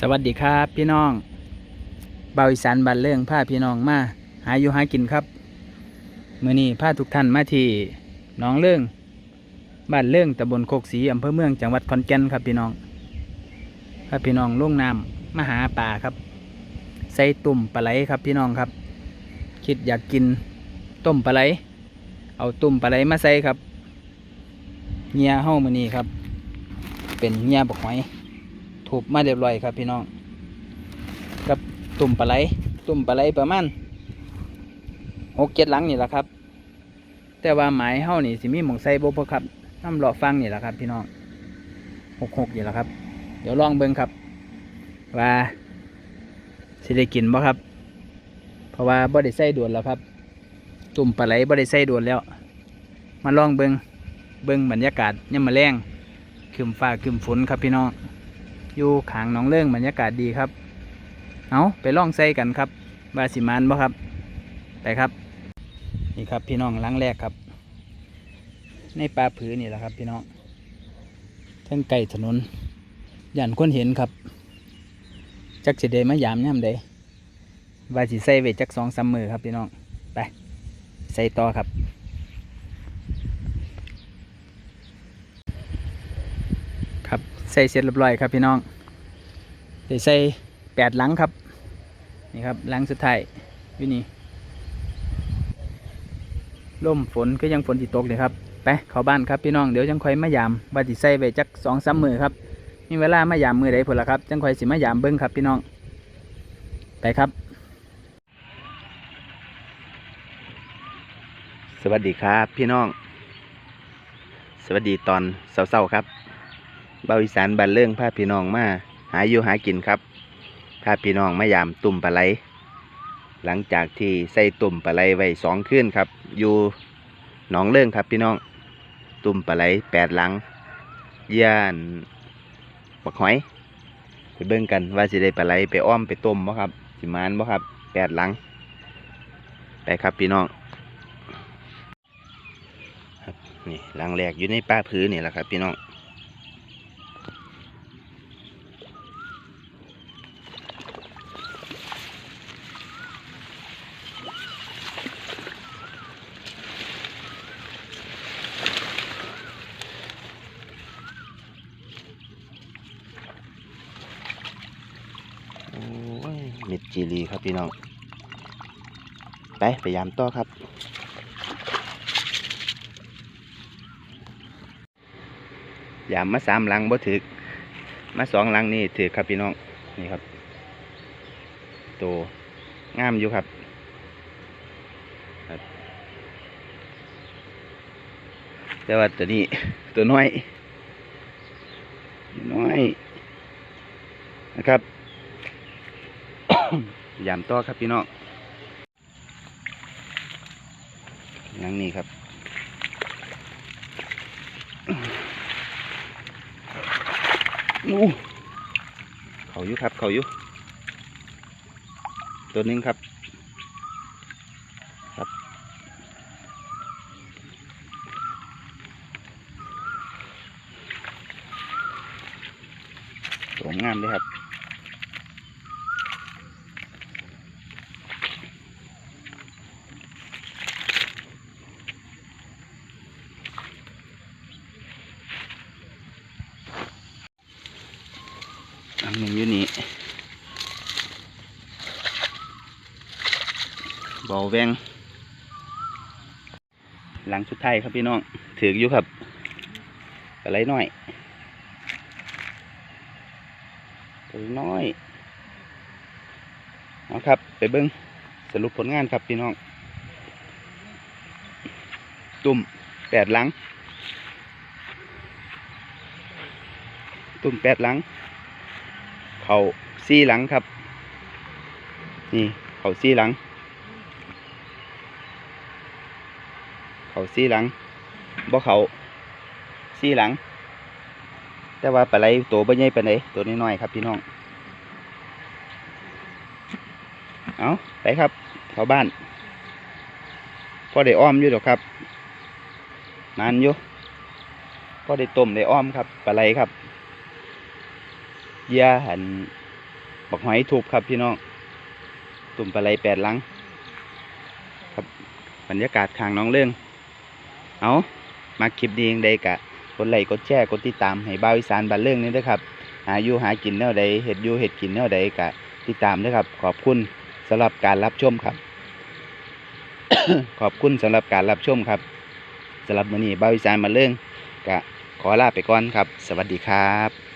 สวัสดีครับพี่น้องเบาอีสานบันเรื่องพาพี่น้องมาหาอยู่หากินครับมื่อนี้พาทุกท่านมาที่น้องเรื่องบ้านเรื่องตำบลโคกศรีอำเภอเมืองจังหวัดขอนแก่นครับพี่น้องพาพี่น้องลุงน้ำมาหาปลาครับ ใส่ตุ่มปลาไหลครับพี่น้องครับ คิดอยากกินต้มปลาไหล เอาตุ่มปลาไหลมาใส่ครับเงียเฮ้ามือนี้ครับ เป็นเงียบกหอย ถูกมาเรียบร้อยครับพี่น้อง กับตุ่มปลาไหล ตุ่มปลาไหลประมาณหกเจ็ดหลังนี่แหละครับ แต่ว่าหมายเฮานี่สิมีหมองใส่บ่พครับน้ำหล่อฟังนี่แหละครับพี่น้องหกหกนี่แหละครับ เดี๋ยวลองเบิ่งครับ ว่าสิได้กินบ่ครับ เพราะว่าบ่ได้ใส่ด่วนแล้วครับ ตุ่มปลาไหลบ่ได้ใส่ด่วนแล้ว มาลองเบิ่งเบิ่งบรรยากาศยามมื้อแรงคืมฟ้าคืมฝนครับพี่น้อง อยู่ขางหนองเรื่องบรรยากาศดีครับ เอาไปล่องไส้กันครับบาสิมานบ่ครับ ไปครับ นี่ครับพี่น้องลังแรกครับ ในป่าผือนี่แหละครับ พี่น้องทั้งไก่ถนนย่านคนเห็นครับ จักสิเดมายามย่ำใดว่าสิใส่ไว้จักสองสามมือครับพี่น้อง ไป ใส่ต่อครับ ครับ ใส่เสร็จเรียบร้อยครับพี่น้องเดี๋ยวใส่แปดหลังครับ นี่ครับหลังสุดท้ายอยู่นี่ล่มฝนก็ยังฝนติตกเลยครับไปเข้าบ้านครับพี่น้องเดี๋ยวจังคอยมายามว่าสิใส่ไปจักสองสามมือครับมีเวลามายามมือใดผลละครับจังคอยสิมายามเบิ้งครับพี่น้อง ไปครับ สวัสดีครับพี่น้อง สวัสดีตอนเช้าๆครับ เบาอีสานบันเรื่องพาพี่น้องมาหาอยู่หากินครับพาพี่น้องมายามตุ่มปลาไหล หลังจากที่ใส่ตุ่มปลาไหลไว้สองคืนครับ อยู่หนองเรื่องครับพี่น้อง ตุ่มปลาไหลแปดหลังย่านปักหอยไปเบิ่งกันว่าสิได้ปลาไหลไปอ้อมไปต้มบ่ครับสิมานบ่ครับแปดหลังไปครับพี่น้องนี่หลังแรกอยู่ในป้าพื้นนี่แหละครับพี่น้อง โเจ็ดจีรีครับพี่น้อง ไปพยายามต่อครับ ยามมาสามหลังบ่ถึก มาสองหลังนี่ถือครับพี่น้อง นี่ครับ โตงามอยู่ครับแต่ว่าตัวนี้ตัวน้อย น้อยนะครับ ยามต่อครับพี่น้องหลังนี้ครับอู้เขาอยู่ครับ เขาอยู่ตัวนึงครับ ครับ สวยงามเลยครับ อันหนึ่งอยู่นี่เบาแวงหลังสุดท้ายครับพี่น้องถืออยู่ครับอะไรน้อยตัวน้อยเอาครับ ไปเบิ้งสรุปผลงานครับพี่น้อง ตุ่มแปดหลัง ตุ่มแปดหลัง เขาซี่หลังครับ นี่เขาซี่หลัง เขาซี่หลังบ่เขาซี่หลัง แต่ว่าปลาไหลตัวบ่ใหญ่ปานใดตัวน้อยๆครับพี่น้องเอาไปครับเข้าบ้านพอได้อ้อมอยู่ดอกครับนานอยู่พอได้ต้มได้อ้อมครับปลาไหลครับ ยาหันบักหอยทุบครับพี่น้องตุ่มปลาไหลแปดลังครับบรรยากาศข้างน้องเรื่องเอามาคลิปดียังใดกะกดไลค์กดแชร์กดติดตามให้บ่าวอีสานบ้านเรื่องนี้ด้วยครับหาอยู่หากินแนวใดเห็ดอยู่เห็ดกินแนวใดกะติดตามด้วยครับ ขอบคุณสำหรับการรับชมครับ ขอบคุณสำหรับการรับชมครับสำหรับมื้อนี้บ่าวอีสานบ้านเรื่องกะขอลาไปก่อนครับ สวัสดีครับ